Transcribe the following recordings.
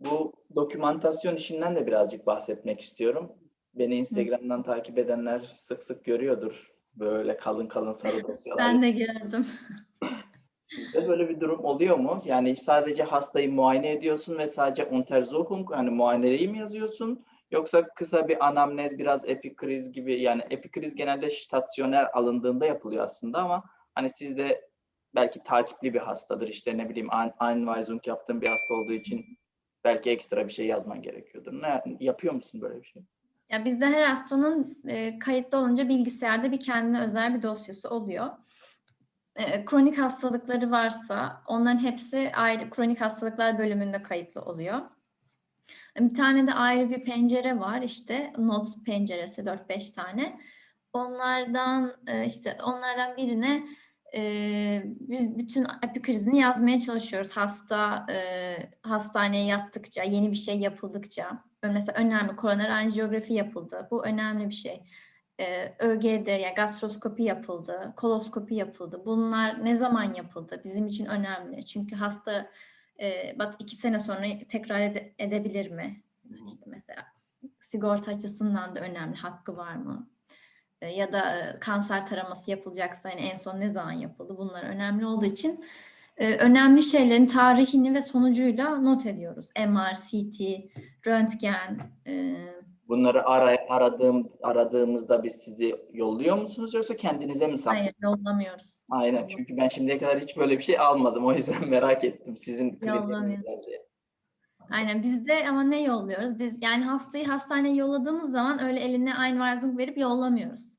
Bu dokümantasyon işinden de birazcık bahsetmek istiyorum. Beni Instagram'dan takip edenler sık sık görüyordur. Böyle kalın kalın sarı dosyalar. Ben de gördüm. Sizde böyle bir durum oluyor mu? Yani sadece hastayı muayene ediyorsun ve sadece Untersuchung yani muayeneyi mi yazıyorsun? Yoksa kısa bir anamnez, biraz epikriz gibi yani epikriz genelde stasyonel alındığında yapılıyor aslında ama hani sizde belki takipli bir hastadır işte ne bileyim Ein- Einweisung yaptığın bir hasta olduğu için belki ekstra bir şey yazman gerekiyordur. Ne yapıyor musun böyle bir şey? Ya bizde her hastanın e, kayıtlı olunca bilgisayarda bir kendine özel bir dosyası oluyor. E, kronik hastalıkları varsa onların hepsi ayrı kronik hastalıklar bölümünde kayıtlı oluyor. Bir tane de ayrı bir pencere var işte not penceresi 4-5 tane. Onlardan e, işte onlardan birine e, biz bütün epikrizini yazmaya çalışıyoruz hasta e, hastaneye yattıkça yeni bir şey yapıldıkça. Mesela önemli koroner anjiyografi yapıldı. Bu önemli bir şey. Ee, ÖGD yani gastroskopi yapıldı, koloskopi yapıldı. Bunlar ne zaman yapıldı? Bizim için önemli. Çünkü hasta e, bak iki sene sonra tekrar ede- edebilir mi? İşte mesela sigorta açısından da önemli. Hakkı var mı? E, ya da e, kanser taraması yapılacaksa hani en son ne zaman yapıldı? Bunlar önemli olduğu için e, önemli şeylerin tarihini ve sonucuyla not ediyoruz. MR, CT, röntgen, Bunları ara, aradığım aradığımızda biz sizi yolluyor musunuz yoksa kendinize mi saklıyorsunuz? hayır yollamıyoruz. Aynen çünkü ben şimdiye kadar hiç böyle bir şey almadım. O yüzden merak ettim sizin kriteriniz? Aynen bizde ama ne yolluyoruz? Biz yani hastayı hastaneye yolladığımız zaman öyle eline Einweisung verip yollamıyoruz.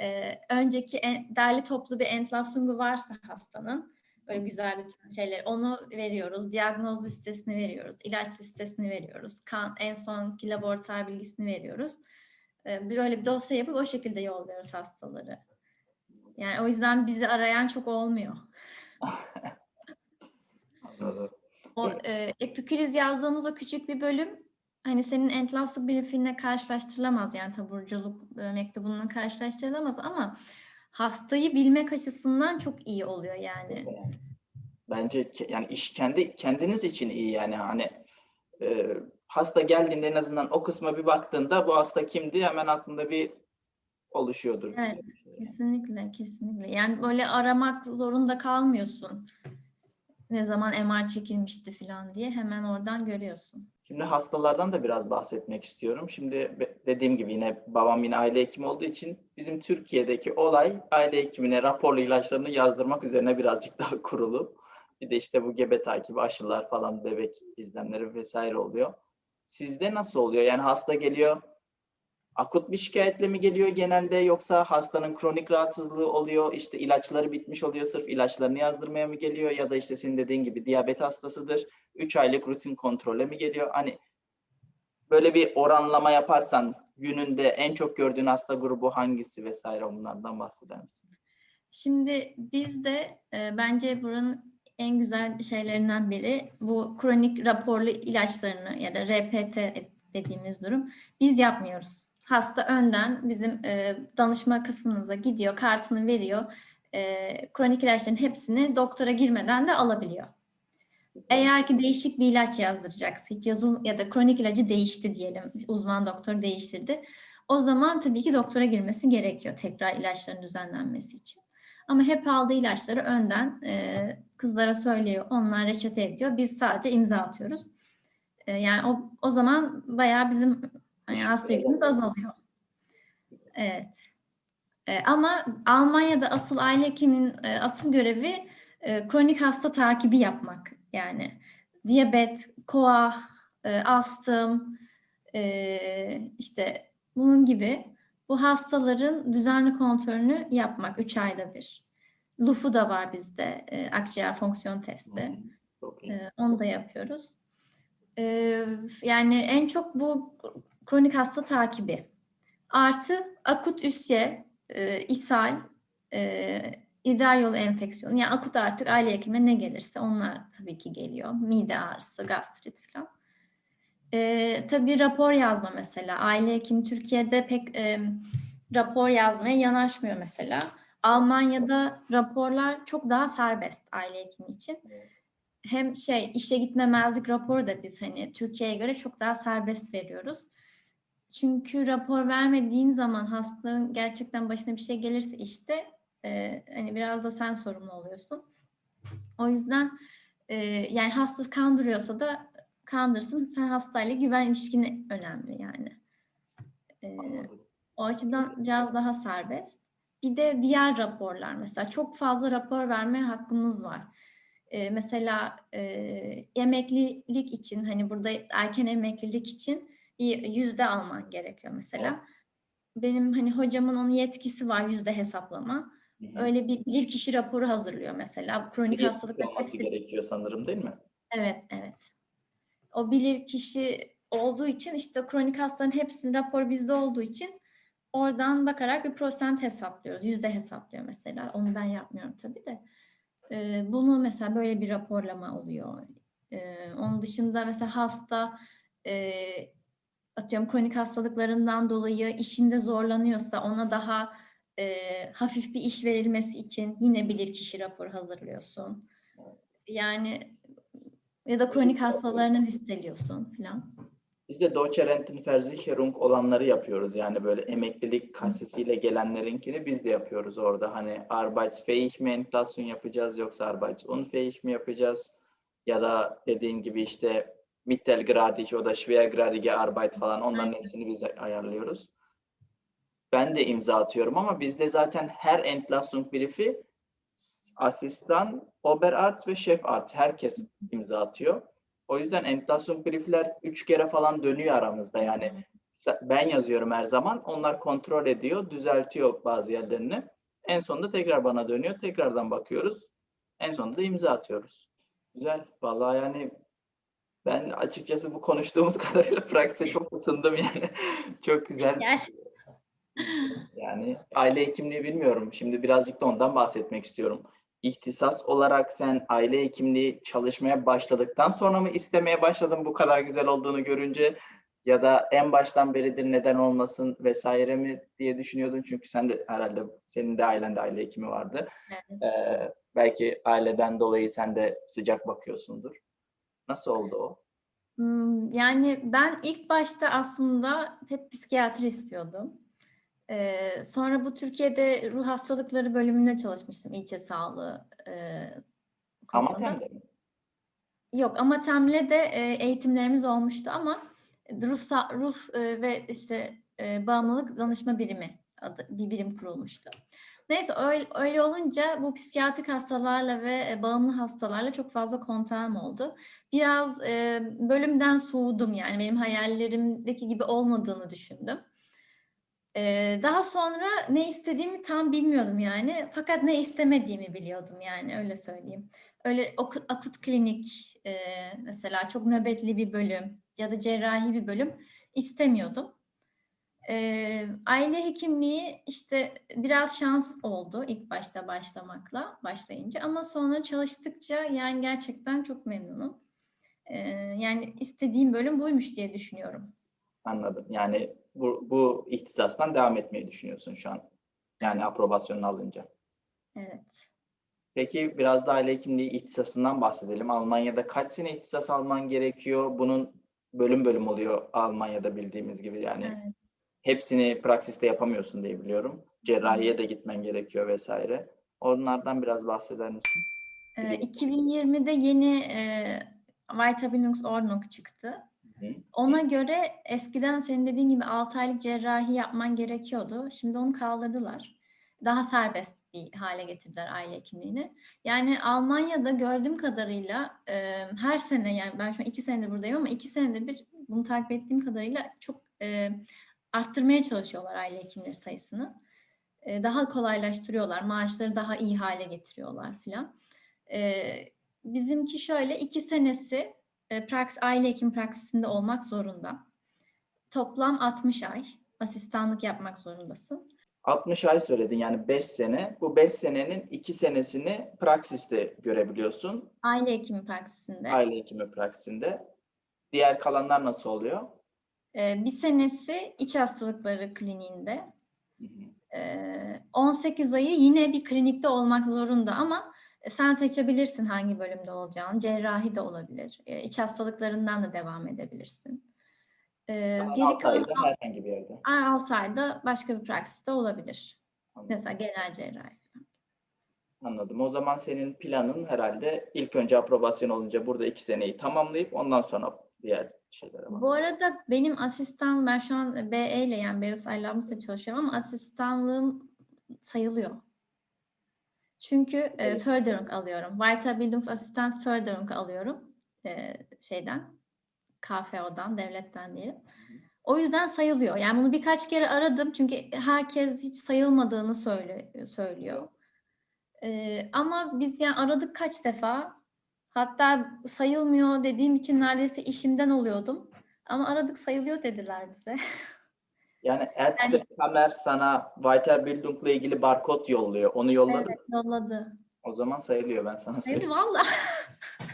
Ee, önceki en, derli toplu bir entlasyonu varsa hastanın böyle güzel bütün şeyler onu veriyoruz. Diagnoz listesini veriyoruz. ilaç listesini veriyoruz. Kan, en sonki laboratuvar bilgisini veriyoruz. Ee, böyle bir dosya yapıp o şekilde yolluyoruz hastaları. Yani o yüzden bizi arayan çok olmuyor. O e, epikriz yazdığımız o küçük bir bölüm hani senin entlasyonu briefinle karşılaştırılamaz yani taburculuk e, mektubunla karşılaştırılamaz ama hastayı bilmek açısından çok iyi oluyor yani. Bence yani iş kendi kendiniz için iyi yani hani e, hasta geldiğinde en azından o kısma bir baktığında bu hasta kimdi hemen aklında bir oluşuyordur. Evet. bir. Kesinlikle, kesinlikle. Yani böyle aramak zorunda kalmıyorsun. Ne zaman MR çekilmişti falan diye hemen oradan görüyorsun. Şimdi hastalardan da biraz bahsetmek istiyorum. Şimdi dediğim gibi yine babam yine aile hekimi olduğu için bizim Türkiye'deki olay aile hekimine raporlu ilaçlarını yazdırmak üzerine birazcık daha kurulu. Bir de işte bu gebe takibi, aşılar falan, bebek izlemleri vesaire oluyor. Sizde nasıl oluyor? Yani hasta geliyor, akut bir şikayetle mi geliyor genelde yoksa hastanın kronik rahatsızlığı oluyor, işte ilaçları bitmiş oluyor, sırf ilaçlarını yazdırmaya mı geliyor ya da işte senin dediğin gibi diyabet hastasıdır, 3 aylık rutin kontrole mi geliyor? Hani böyle bir oranlama yaparsan gününde en çok gördüğün hasta grubu hangisi vesaire onlardan bahseder misin? Şimdi biz de e, bence buranın en güzel şeylerinden biri bu kronik raporlu ilaçlarını ya da RPT dediğimiz durum biz yapmıyoruz. Hasta önden bizim e, danışma kısmımıza gidiyor, kartını veriyor. E, kronik ilaçların hepsini doktora girmeden de alabiliyor. Eğer ki değişik bir ilaç yazdıracaksa, hiç yazıl ya da kronik ilacı değişti diyelim, uzman doktor değiştirdi. O zaman tabii ki doktora girmesi gerekiyor tekrar ilaçların düzenlenmesi için. Ama hep aldığı ilaçları önden e, kızlara söylüyor, onlar reçete ediyor. Biz sadece imza atıyoruz. E, yani o, o zaman bayağı bizim hani hasta yükümüz azalıyor. Evet. E, ama Almanya'da asıl aile hekiminin e, asıl görevi e, kronik hasta takibi yapmak. Yani diyabet, koah, e, astım, e, işte bunun gibi bu hastaların düzenli kontrolünü yapmak 3 ayda bir. LUF'u da var bizde, e, akciğer fonksiyon testi. E, onu da yapıyoruz. E, yani en çok bu kronik hasta takibi. Artı akut üsye, e, ishal, e, idrar yolu enfeksiyonu. Yani akut artık aile hekimine ne gelirse onlar tabii ki geliyor. Mide ağrısı, gastrit falan. E, tabii rapor yazma mesela. Aile hekimi Türkiye'de pek e, rapor yazmaya yanaşmıyor mesela. Almanya'da raporlar çok daha serbest aile hekimi için. hem şey işe gitmemezlik raporu da biz hani Türkiye'ye göre çok daha serbest veriyoruz. Çünkü rapor vermediğin zaman hastanın gerçekten başına bir şey gelirse işte e, hani biraz da sen sorumlu oluyorsun. O yüzden e, yani hasta kandırıyorsa da kandırsın. Sen hastayla güven ilişkini önemli yani. E, o açıdan biraz daha serbest. Bir de diğer raporlar mesela çok fazla rapor verme hakkımız var. Ee, mesela e, emeklilik için hani burada erken emeklilik için bir yüzde alman gerekiyor mesela. Benim hani hocamın onun yetkisi var yüzde hesaplama. Öyle bir bilirkişi raporu hazırlıyor mesela. Kronik Bir hastalıkların hepsi gerekiyor sanırım değil mi? Evet, evet. O bilir kişi olduğu için işte kronik hastaların hepsinin rapor bizde olduğu için oradan bakarak bir prosent hesaplıyoruz. Yüzde hesaplıyor mesela. Onu ben yapmıyorum tabii de. Ee, bunu mesela böyle bir raporlama oluyor. Ee, onun dışında mesela hasta e, atıyorum kronik hastalıklarından dolayı işinde zorlanıyorsa ona daha e, hafif bir iş verilmesi için yine bilirkişi raporu hazırlıyorsun. Yani ya da kronik hastalarını listeliyorsun falan. Biz de Deutsche Rentenversicherung olanları yapıyoruz. Yani böyle emeklilik kasesiyle gelenlerinkini biz de yapıyoruz orada. Hani Arbeitsfähig mi enflasyon yapacağız yoksa Arbeitsunfähig mi yapacağız? Ya da dediğin gibi işte Mittelgradig o da Schwergradige Arbeit falan onların hepsini biz ayarlıyoruz. Ben de imza atıyorum ama bizde zaten her enflasyon brief'i asistan, Oberarzt ve Chefarzt herkes imza atıyor. O yüzden enflasyon briefler üç kere falan dönüyor aramızda yani. Ben yazıyorum her zaman. Onlar kontrol ediyor, düzeltiyor bazı yerlerini. En sonunda tekrar bana dönüyor. Tekrardan bakıyoruz. En sonunda da imza atıyoruz. Güzel. Vallahi yani ben açıkçası bu konuştuğumuz kadarıyla praksise çok ısındım yani. çok güzel. Yani aile hekimliği bilmiyorum. Şimdi birazcık da ondan bahsetmek istiyorum. İhtisas olarak sen aile hekimliği çalışmaya başladıktan sonra mı istemeye başladın bu kadar güzel olduğunu görünce ya da en baştan beridir neden olmasın vesaire mi diye düşünüyordun çünkü sen de herhalde senin de ailende aile hekimi vardı. Evet. Ee, belki aileden dolayı sen de sıcak bakıyorsundur. Nasıl oldu o? Hmm, Yani ben ilk başta aslında hep psikiyatri istiyordum. Ee, sonra bu Türkiye'de ruh hastalıkları bölümünde çalışmıştım ilçe sağlığı e, Ama kurumunda. temde mi? Yok Amatem'le de e, eğitimlerimiz olmuştu ama ruh, ruh e, ve işte e, bağımlılık danışma birimi adı bir birim kurulmuştu. Neyse öyle, öyle olunca bu psikiyatrik hastalarla ve e, bağımlı hastalarla çok fazla kontağım oldu. Biraz e, bölümden soğudum yani benim hayallerimdeki gibi olmadığını düşündüm. E, daha sonra ne istediğimi tam bilmiyordum yani. Fakat ne istemediğimi biliyordum yani öyle söyleyeyim öyle akut klinik e, mesela çok nöbetli bir bölüm ya da cerrahi bir bölüm istemiyordum. E, aile hekimliği işte biraz şans oldu ilk başta başlamakla başlayınca ama sonra çalıştıkça yani gerçekten çok memnunum. E, yani istediğim bölüm buymuş diye düşünüyorum. Anladım. Yani bu, bu ihtisastan devam etmeyi düşünüyorsun şu an. Yani Evet. aprobasyonunu alınca. Evet. Peki biraz da aile hekimliği ihtisasından bahsedelim. Almanya'da kaç sene ihtisas alman gerekiyor? Bunun bölüm bölüm oluyor Almanya'da bildiğimiz gibi. Yani evet. Hepsini praksiste yapamıyorsun diye biliyorum. Cerrahiye de gitmen gerekiyor vesaire. Onlardan biraz bahseder misin? E, Biliyorum. 2020'de yeni e, Weiterbildungsordnung çıktı. Hı. Ona göre eskiden senin dediğin gibi 6 aylık cerrahi yapman gerekiyordu. Şimdi onu kaldırdılar. Daha serbest bir hale getirdiler aile hekimliğini. Yani Almanya'da gördüğüm kadarıyla e, her sene yani ben şu an iki senedir buradayım ama iki senede bir bunu takip ettiğim kadarıyla çok e, arttırmaya çalışıyorlar aile hekimleri sayısını. E, daha kolaylaştırıyorlar. Maaşları daha iyi hale getiriyorlar filan. E, bizimki şöyle iki senesi e, praks, aile hekim praksisinde olmak zorunda. Toplam 60 ay asistanlık yapmak zorundasın. 60 ay söyledin yani 5 sene. Bu 5 senenin 2 senesini praksiste görebiliyorsun. Aile hekimi praksisinde. Aile hekimi praksisinde. Diğer kalanlar nasıl oluyor? E, bir senesi iç hastalıkları kliniğinde. Hı hı. E, 18 ayı yine bir klinikte olmak zorunda ama E, Sen seçebilirsin hangi bölümde olacağını. Cerrahi de olabilir. E, İç hastalıklarından da devam edebilirsin. E, geri kalan herhangi bir yerde. 6 ayda başka bir praksiste olabilir. Anladım. Mesela genel cerrahi. Anladım. O zaman senin planın herhalde ilk önce aprobasyon olunca burada iki seneyi tamamlayıp ondan sonra diğer şeylere bak. Bu arada benim asistan, ben şu an BE ile yani Beyrut Aylamlık'ta çalışıyorum ama asistanlığım sayılıyor. Çünkü e, Evet. Förderung alıyorum. Weiterbildungsassistent Förderung alıyorum e, şeyden, KFO'dan, devletten diyelim. O yüzden sayılıyor. Yani bunu birkaç kere aradım çünkü herkes hiç sayılmadığını söyle, söylüyor. E, ama biz yani aradık kaç defa. Hatta sayılmıyor dediğim için neredeyse işimden oluyordum. Ama aradık sayılıyor dediler bize. Yani Ärzte Yani- Kammer sana Weiterbildung'la ilgili barkod yolluyor. Onu yolladı. Evet, yolladı. O zaman sayılıyor ben sana Dedi söyleyeyim. valla.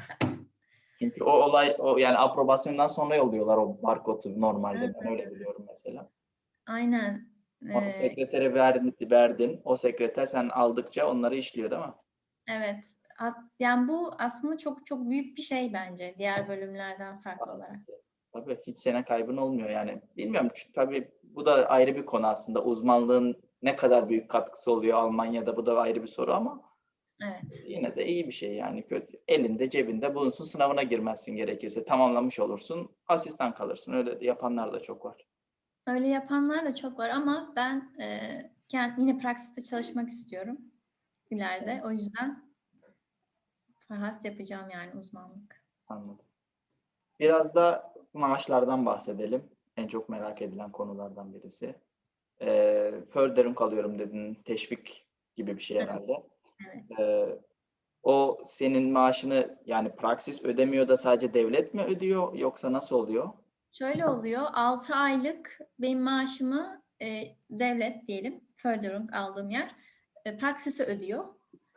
Çünkü o olay o yani aprobasyondan sonra yolluyorlar o barkodu normalde. Ben öyle biliyorum mesela. Aynen. Onu Ee, sekretere verdin, verdin. O sekreter sen aldıkça onları işliyor değil mi? evet. Yani bu aslında çok çok büyük bir şey bence diğer bölümlerden farklı olarak. Tabii hiç sene kaybın olmuyor yani. Bilmiyorum çünkü tabii bu da ayrı bir konu aslında. Uzmanlığın ne kadar büyük katkısı oluyor Almanya'da bu da ayrı bir soru ama Evet. yine de iyi bir şey yani. Kötü. Elinde cebinde bulunsun sınavına girmezsin gerekirse. Tamamlamış olursun. Asistan kalırsın. Öyle yapanlar da çok var. Öyle yapanlar da çok var ama ben e, kend- yine praksiste çalışmak istiyorum ileride. O yüzden fahas yapacağım yani uzmanlık. Anladım. Biraz da maaşlardan bahsedelim. En çok merak edilen konulardan birisi. Ee, Förderung alıyorum dedin. Teşvik gibi bir şey herhalde. Evet. Ee, o senin maaşını yani praksis ödemiyor da sadece devlet mi ödüyor yoksa nasıl oluyor? Şöyle oluyor. 6 aylık benim maaşımı e, devlet diyelim, Förderung aldığım yer, e, Praksis'e ödüyor.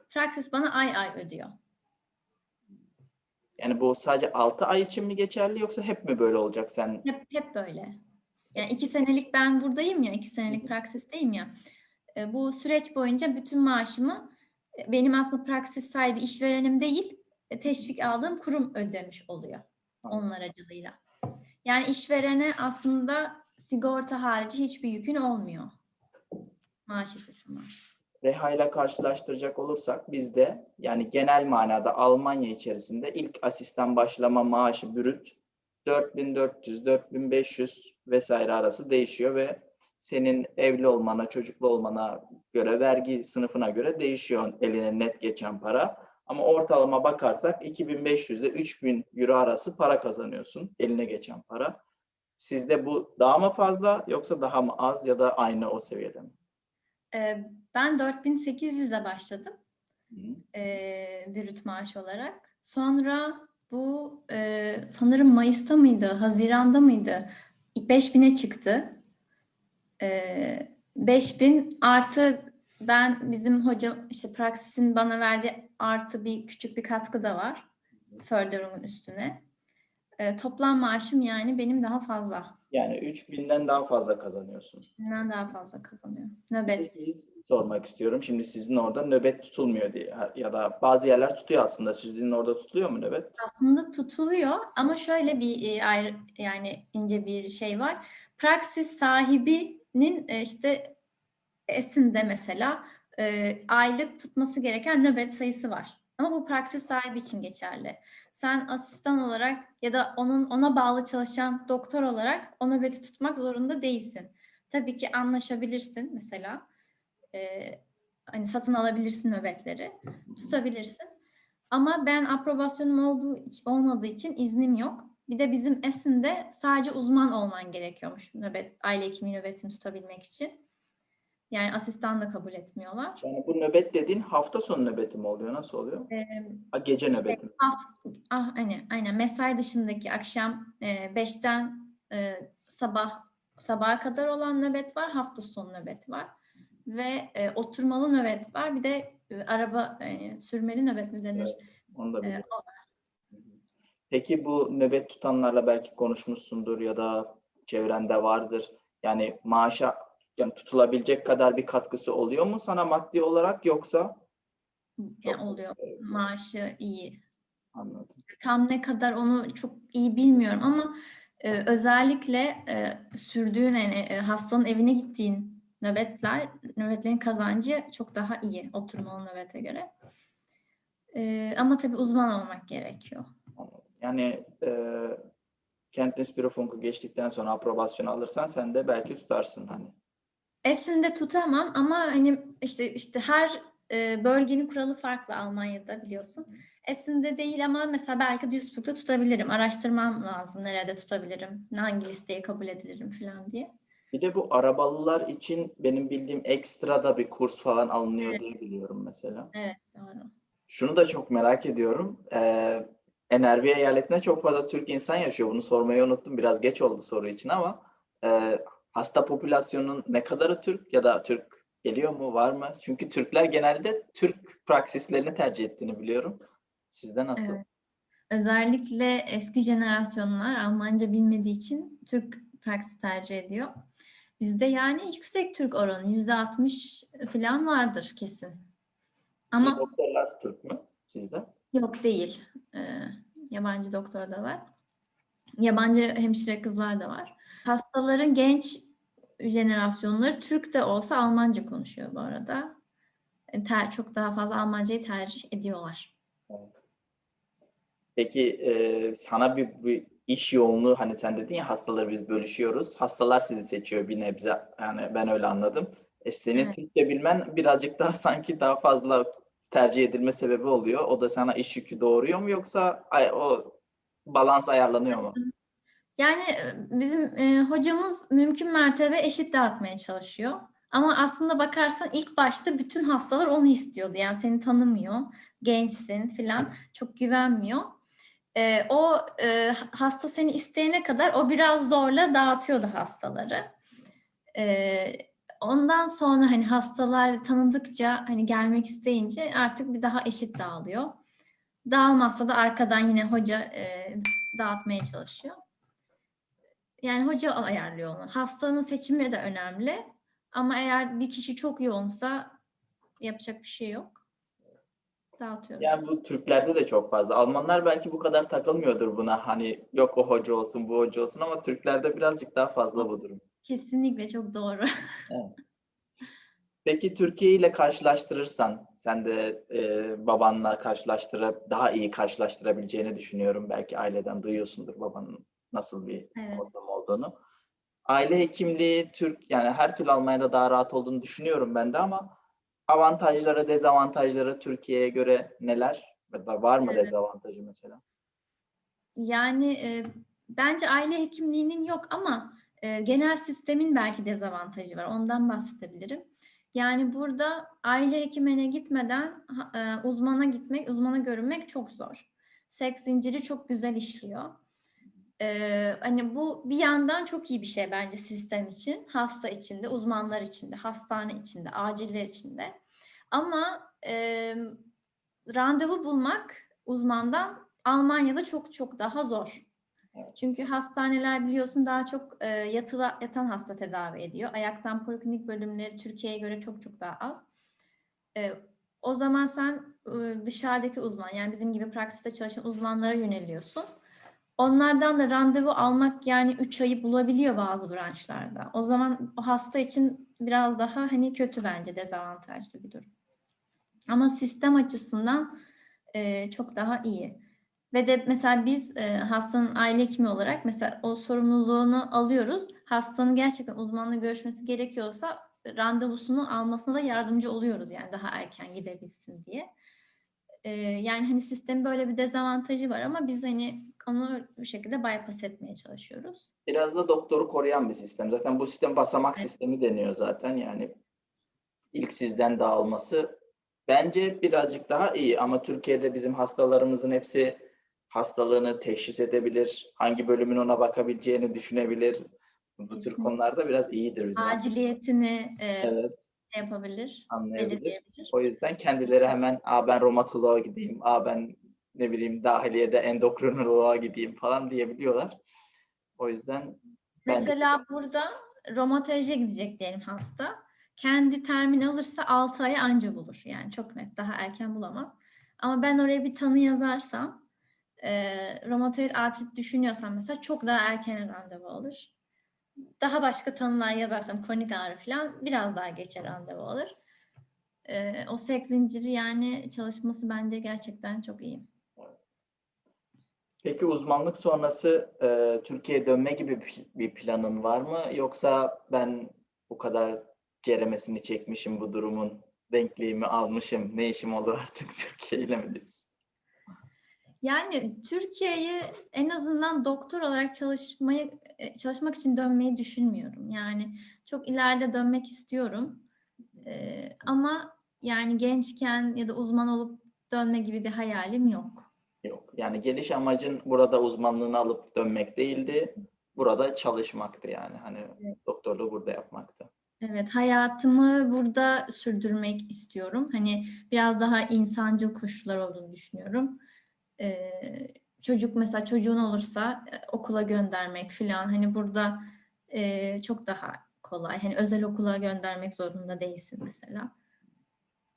Praksis bana ay ay ödüyor. Yani bu sadece 6 ay için mi geçerli yoksa hep mi böyle olacak sen? Hep, hep böyle. Yani iki senelik ben buradayım ya, iki senelik praksisteyim ya. E, bu süreç boyunca bütün maaşımı e, benim aslında praksis sahibi işverenim değil, e, teşvik aldığım kurum ödemiş oluyor onun aracılığıyla. Yani işverene aslında sigorta harici hiçbir yükün olmuyor maaş açısından. Reha ile karşılaştıracak olursak bizde yani genel manada Almanya içerisinde ilk asistan başlama maaşı brüt 4400, 4500 vesaire arası değişiyor ve senin evli olmana, çocuklu olmana göre, vergi sınıfına göre değişiyor eline net geçen para. Ama ortalama bakarsak 2500 ile 3000 euro arası para kazanıyorsun, eline geçen para. Sizde bu daha mı fazla yoksa daha mı az ya da aynı o seviyede mi? Ee, ben 4800'e başladım. Hı. e, brüt maaş olarak. Sonra bu e, sanırım Mayıs'ta mıydı, Haziran'da mıydı? 5000'e çıktı. E, 5000 artı ben bizim hocam işte Praksis'in bana verdiği artı bir küçük bir katkı da var. Förderung'un üstüne. E, toplam maaşım yani benim daha fazla. Yani 3000'den daha fazla kazanıyorsun. Ben daha fazla kazanıyorum. Nöbetsiz. Sormak istiyorum. Şimdi sizin orada nöbet tutulmuyor diye ya da bazı yerler tutuyor aslında. Sizin orada tutuluyor mu nöbet? Aslında tutuluyor ama şöyle bir e, ayrı yani ince bir şey var. Praksis sahibinin e, işte Esin'de mesela e, aylık tutması gereken nöbet sayısı var. Ama bu praksis sahibi için geçerli. Sen asistan olarak ya da onun ona bağlı çalışan doktor olarak o nöbeti tutmak zorunda değilsin. Tabii ki anlaşabilirsin mesela. E, hani satın alabilirsin nöbetleri, tutabilirsin. Ama ben aprobasyonum olduğu olmadığı için iznim yok. Bir de bizim Esin'de sadece uzman olman gerekiyormuş nöbet, aile hekimi nöbetini tutabilmek için. Yani asistan da kabul etmiyorlar. Yani bu nöbet dediğin hafta sonu nöbeti mi oluyor? Nasıl oluyor? Ee, Ha, gece işte nöbeti mi? haf- ah, aynen, aynen mesai dışındaki akşam 5'ten sabah sabaha kadar olan nöbet var, hafta sonu nöbet var ve e, oturmalı nöbet var. Bir de e, araba e, sürmeli nöbet mi denir? Onu da biliyorum. Peki bu nöbet tutanlarla belki konuşmuşsundur ya da çevrende vardır. Yani maaşa yani tutulabilecek kadar bir katkısı oluyor mu sana maddi olarak yoksa yani Çok oluyor. Maaşı iyi. Anladım. Tam ne kadar onu çok iyi bilmiyorum ama e, özellikle e, sürdüğün yani e, hastanın evine gittiğin nöbetler, nöbetlerin kazancı çok daha iyi oturmalı nöbete göre. E, ama tabii uzman olmak gerekiyor. Yani e, Kentless Bürofunk'u geçtikten sonra aprobasyon alırsan sen de belki tutarsın hani. Esin'de tutamam ama hani işte işte her e, bölgenin kuralı farklı Almanya'da biliyorsun. Esin'de değil ama mesela belki Duisburg'da tutabilirim. Araştırmam lazım nerede tutabilirim, hangi listeye kabul edilirim falan diye. Bir de bu arabalılar için benim bildiğim ekstra da bir kurs falan alınıyor Evet. diye biliyorum mesela. Evet doğru. Şunu da çok merak ediyorum. Ee, NRV eyaletinde çok fazla Türk insan yaşıyor. Bunu sormayı unuttum. Biraz geç oldu soru için ama e, hasta popülasyonun ne kadarı Türk ya da Türk geliyor mu, var mı? Çünkü Türkler genelde Türk praksislerini tercih ettiğini biliyorum. Sizde nasıl? Evet. Özellikle eski jenerasyonlar Almanca bilmediği için Türk praksi tercih ediyor. Bizde yani yüksek Türk oranı yüzde 60 falan vardır kesin. Ama doktorlar Türk mü sizde? yok değil. Ee, yabancı doktor da var. Yabancı hemşire kızlar da var. Hastaların genç jenerasyonları Türk de olsa Almanca konuşuyor bu arada. E, Ter, çok daha fazla Almancayı tercih ediyorlar. Peki e, sana bir, bir iş yoğunluğu hani sen dedin ya hastaları biz bölüşüyoruz. Hastalar sizi seçiyor bir nebze. Yani ben öyle anladım. E, senin Evet. Türkçe bilmen birazcık daha sanki daha fazla tercih edilme sebebi oluyor. O da sana iş yükü doğuruyor mu yoksa ay, o balans ayarlanıyor mu? Yani bizim e, hocamız mümkün mertebe eşit dağıtmaya çalışıyor. Ama aslında bakarsan ilk başta bütün hastalar onu istiyordu. Yani seni tanımıyor, gençsin filan, çok güvenmiyor. E, o e, hasta seni isteyene kadar o biraz zorla dağıtıyordu hastaları. E, ondan sonra hani hastalar tanıdıkça hani gelmek isteyince artık bir daha eşit dağılıyor. Dağılmazsa da arkadan yine hoca e, dağıtmaya çalışıyor. Yani hoca ayarlıyor onu. Hastanın seçimi de önemli. Ama eğer bir kişi çok yoğunsa yapacak bir şey yok. Dağıtıyoruz. Yani bu Türklerde de çok fazla. Almanlar belki bu kadar takılmıyordur buna. Hani yok o hoca olsun bu hoca olsun ama Türklerde birazcık daha fazla bu durum. Kesinlikle çok doğru. Peki Türkiye ile karşılaştırırsan, sen de e, babanla karşılaştırıp daha iyi karşılaştırabileceğini düşünüyorum. Belki aileden duyuyorsundur babanın nasıl bir Evet. ortam olduğunu. Aile hekimliği Türk yani her türlü Almanya'da daha rahat olduğunu düşünüyorum ben de ama avantajları, dezavantajları Türkiye'ye göre neler? Var mı Evet. dezavantajı mesela? Yani e, bence aile hekimliğinin yok ama e, genel sistemin belki dezavantajı var. Ondan bahsedebilirim. Yani burada aile hekimine gitmeden e, uzmana gitmek, uzmana görünmek çok zor. Seks zinciri çok güzel işliyor. E, hani bu bir yandan çok iyi bir şey bence sistem için, hasta içinde, uzmanlar içinde, hastane içinde, aciller içinde. Ama e, randevu bulmak uzmandan Almanya'da çok çok daha zor. Çünkü hastaneler biliyorsun daha çok e, yatıla, yatan hasta tedavi ediyor. Ayaktan poliklinik bölümleri Türkiye'ye göre çok çok daha az. E, o zaman sen e, dışarıdaki uzman yani bizim gibi praksiste çalışan uzmanlara yöneliyorsun. Onlardan da randevu almak yani 3 ayı bulabiliyor bazı branşlarda. O zaman o hasta için biraz daha hani kötü bence dezavantajlı bir durum. Ama sistem açısından e, çok daha iyi. Ve de mesela biz e, hastanın aile hekimi olarak mesela o sorumluluğunu alıyoruz. Hastanın gerçekten uzmanla görüşmesi gerekiyorsa randevusunu almasına da yardımcı oluyoruz yani daha erken gidebilsin diye. E, yani hani sistemin böyle bir dezavantajı var ama biz hani onu bu şekilde bypass etmeye çalışıyoruz. Biraz da doktoru koruyan bir sistem. Zaten bu sistem basamak Evet. sistemi deniyor zaten. Yani ilk sizden dağılması bence birazcık daha iyi. Ama Türkiye'de bizim hastalarımızın hepsi hastalığını teşhis edebilir. Hangi bölümün ona bakabileceğini düşünebilir. Bu tür Kesinlikle. konularda biraz iyidir bizim. Aciliyetini e, Evet, şey yapabilir, anlayabilir. O yüzden kendileri hemen Aa, ben romatoloğa gideyim, Aa, ben ne bileyim dahiliyede endokrinoloğa gideyim falan diyebiliyorlar. O yüzden Mesela burada romatolojiye gidecek diyelim hasta. kendi termin alırsa 6 aya anca bulur. Yani çok net daha erken bulamaz. Ama ben oraya bir tanı yazarsam e, romatoid artrit düşünüyorsam mesela çok daha erken randevu alır. Daha başka tanılar yazarsam kronik ağrı falan biraz daha geçer randevu alır. E, o sek zinciri yani çalışması bence gerçekten çok iyi. Peki uzmanlık sonrası e, Türkiye'ye dönme gibi bir- planın var mı? Yoksa ben bu kadar ceremesini çekmişim bu durumun, denkliğimi almışım, ne işim olur artık Türkiye ile mi diyorsun? Yani Türkiye'ye en azından doktor olarak çalışmayı e, çalışmak için dönmeyi düşünmüyorum. Yani çok ileride dönmek istiyorum. Ee, ama yani gençken ya da uzman olup dönme gibi bir hayalim yok. Yok. Yani geliş amacın burada uzmanlığını alıp dönmek değildi. Burada çalışmaktı yani. Hani doktorluğu burada yapmaktı. Evet, hayatımı burada sürdürmek istiyorum. Hani biraz daha insancıl koşullar olduğunu düşünüyorum. Ee, çocuk mesela çocuğun olursa e, okula göndermek falan hani burada e, çok daha kolay. Hani özel okula göndermek zorunda değilsin mesela.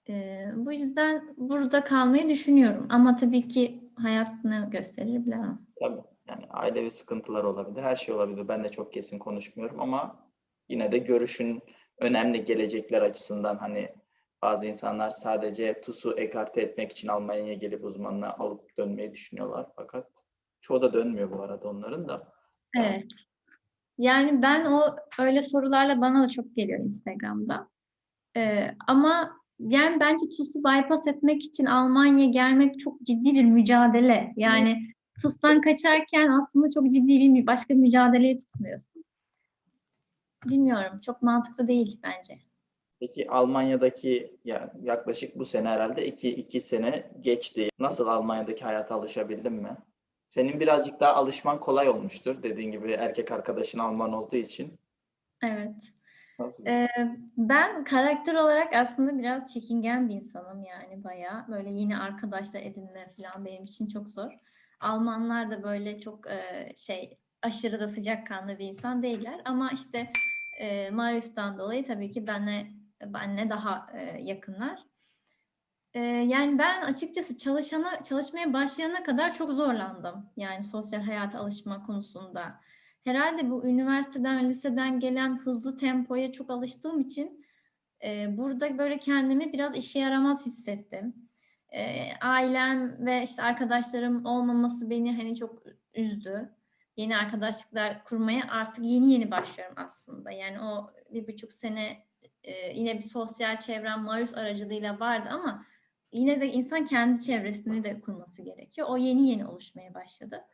Ee, bu yüzden burada kalmayı düşünüyorum. Ama tabii ki hayat ne gösterir bilemem. Tabii. Yani ailevi sıkıntılar olabilir, her şey olabilir. Ben de çok kesin konuşmuyorum ama yine de görüşün önemli gelecekler açısından hani bazı insanlar sadece TUS'u ekarte etmek için Almanya'ya gelip uzmanlığı alıp dönmeyi düşünüyorlar. Fakat çoğu da dönmüyor bu arada onların da. Evet. Yani ben o öyle sorularla bana da çok geliyor Instagram'da. Ee, ama yani bence TUS'u bypass etmek için Almanya'ya gelmek çok ciddi bir mücadele. Yani TUS'tan kaçarken aslında çok ciddi bir başka mücadeleye tutunuyorsun. Bilmiyorum. Çok mantıklı değil bence. Peki Almanya'daki ya yaklaşık bu sene herhalde iki, iki sene geçti. Nasıl Almanya'daki hayata alışabildin mi? Senin birazcık daha alışman kolay olmuştur. Dediğin gibi erkek arkadaşın Alman olduğu için. Evet. Nasıl? Ee, ben karakter olarak aslında biraz çekingen bir insanım yani bayağı. Böyle yeni arkadaşlar edinme falan benim için çok zor. Almanlar da böyle çok e, şey aşırı da sıcakkanlı bir insan değiller. Ama işte e, Marius'tan dolayı tabii ki benle, benle daha e, yakınlar. E, yani ben açıkçası çalışana, çalışmaya başlayana kadar çok zorlandım. Yani sosyal hayata alışma konusunda. Herhalde bu üniversiteden, liseden gelen hızlı tempoya çok alıştığım için e, burada böyle kendimi biraz işe yaramaz hissettim. E, ailem ve işte arkadaşlarım olmaması beni hani çok üzdü. Yeni arkadaşlıklar kurmaya artık yeni yeni başlıyorum aslında. Yani o bir buçuk sene e, yine bir sosyal çevrem Marius aracılığıyla vardı ama yine de insan kendi çevresini de kurması gerekiyor. O yeni yeni oluşmaya başladı.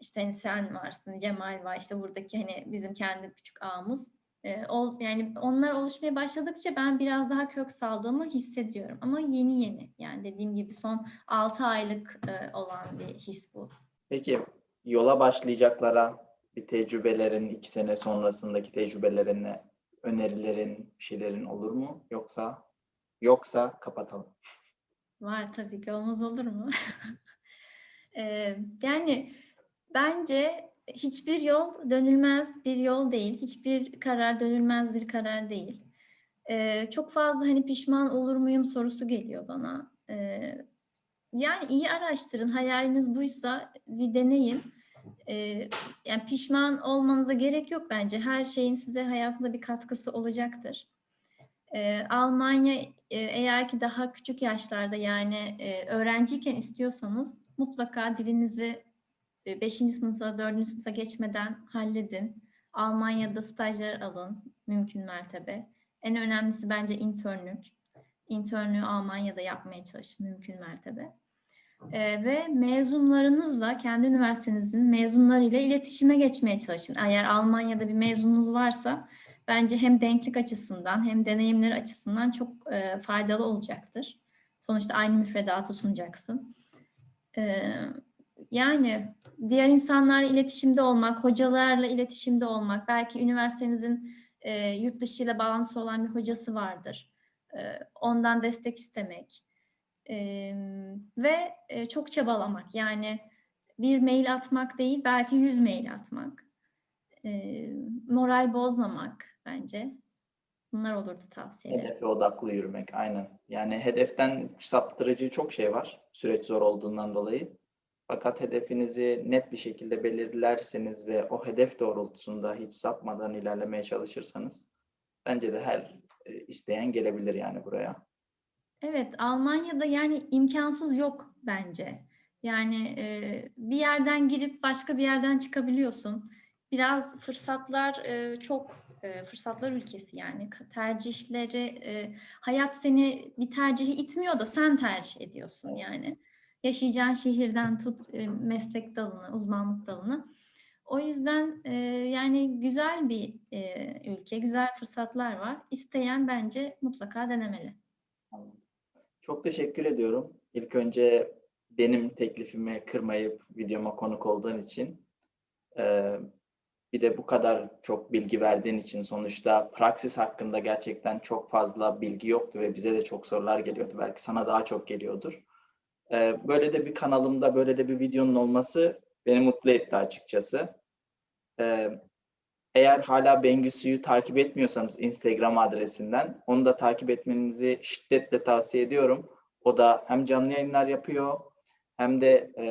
İşte hani sen varsın, Cemal var, işte buradaki hani bizim kendi küçük ağımız. Ee, ol, yani onlar oluşmaya başladıkça ben biraz daha kök saldığımı hissediyorum. Ama yeni yeni yani dediğim gibi son 6 aylık e, olan bir his bu. Peki yola başlayacaklara bir tecrübelerin, iki sene sonrasındaki tecrübelerinle önerilerin, bir şeylerin olur mu? Yoksa yoksa kapatalım. Var tabii ki olmaz olur mu? Ee, yani bence hiçbir yol dönülmez bir yol değil. Hiçbir karar dönülmez bir karar değil. Ee, çok fazla hani pişman olur muyum sorusu geliyor bana. Ee, yani iyi araştırın. Hayaliniz buysa bir deneyin. Ee, yani pişman olmanıza gerek yok bence. Her şeyin size hayatınıza bir katkısı olacaktır. Ee, Almanya e, eğer ki daha küçük yaşlarda yani e, öğrenciyken istiyorsanız mutlaka dilinizi 5. sınıfa, 4. sınıfa geçmeden halledin. Almanya'da stajyer alın mümkün mertebe. En önemlisi bence internlük. İnternlüğü Almanya'da yapmaya çalışın mümkün mertebe. Ee, ve mezunlarınızla, kendi üniversitenizin mezunlarıyla iletişime geçmeye çalışın. Eğer Almanya'da bir mezununuz varsa bence hem denklik açısından hem deneyimleri açısından çok e, faydalı olacaktır. Sonuçta aynı müfredatı sunacaksın. Ee, yani diğer insanlarla iletişimde olmak, hocalarla iletişimde olmak, belki üniversitenizin e, yurt dışı ile bağlantısı olan bir hocası vardır. E, ondan destek istemek e, ve e, çok çabalamak. Yani bir mail atmak değil, belki yüz mail atmak. E, moral bozmamak bence. Bunlar olurdu tavsiyelerim. Hedefe odaklı yürümek, aynen. Yani hedeften saptırıcı çok şey var, süreç zor olduğundan dolayı. Fakat hedefinizi net bir şekilde belirlerseniz ve o hedef doğrultusunda hiç sapmadan ilerlemeye çalışırsanız, bence de her e, isteyen gelebilir yani buraya. Evet, Almanya'da yani imkansız yok bence. Yani e, bir yerden girip başka bir yerden çıkabiliyorsun. Biraz fırsatlar e, çok e, fırsatlar ülkesi yani tercihleri e, hayat seni bir tercihi itmiyor da sen tercih ediyorsun yani. Yaşayacağın şehirden tut e, meslek dalını, uzmanlık dalını. O yüzden e, yani güzel bir e, ülke, güzel fırsatlar var. İsteyen bence mutlaka denemeli. Çok teşekkür ediyorum. İlk önce benim teklifimi kırmayıp videoma konuk olduğun için. Bir de bu kadar çok bilgi verdiğin için sonuçta praksis hakkında gerçekten çok fazla bilgi yoktu ve bize de çok sorular geliyordu. Belki sana daha çok geliyordur. Ee, böyle de bir kanalımda böyle de bir videonun olması beni mutlu etti açıkçası. Ee, eğer hala Bengüsü'yü takip etmiyorsanız Instagram adresinden onu da takip etmenizi şiddetle tavsiye ediyorum. O da hem canlı yayınlar yapıyor hem de e,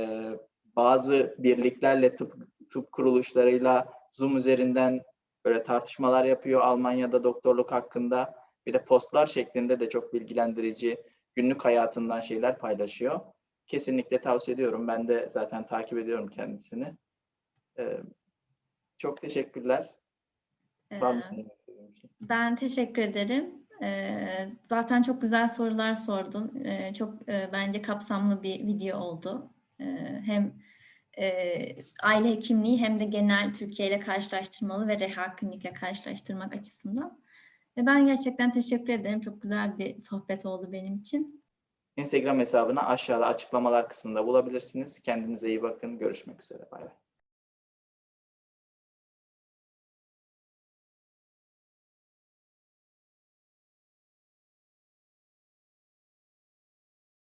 bazı birliklerle tıp, tıp kuruluşlarıyla Zoom üzerinden böyle tartışmalar yapıyor Almanya'da doktorluk hakkında. Bir de postlar şeklinde de çok bilgilendirici günlük hayatından şeyler paylaşıyor. Kesinlikle tavsiye ediyorum. Ben de zaten takip ediyorum kendisini. Ee, çok teşekkürler. Var Ee, istediğin bir şey? Ben teşekkür ederim. Ee, zaten çok güzel sorular sordun. Ee, çok e, bence kapsamlı bir video oldu. Ee, hem e, aile hekimliği hem de genel Türkiye ile karşılaştırmalı ve reha klinikle karşılaştırmak açısından. Ve ben gerçekten teşekkür ederim. Çok güzel bir sohbet oldu benim için. Instagram hesabını aşağıda açıklamalar kısmında bulabilirsiniz. Kendinize iyi bakın. Görüşmek üzere. Bay bay.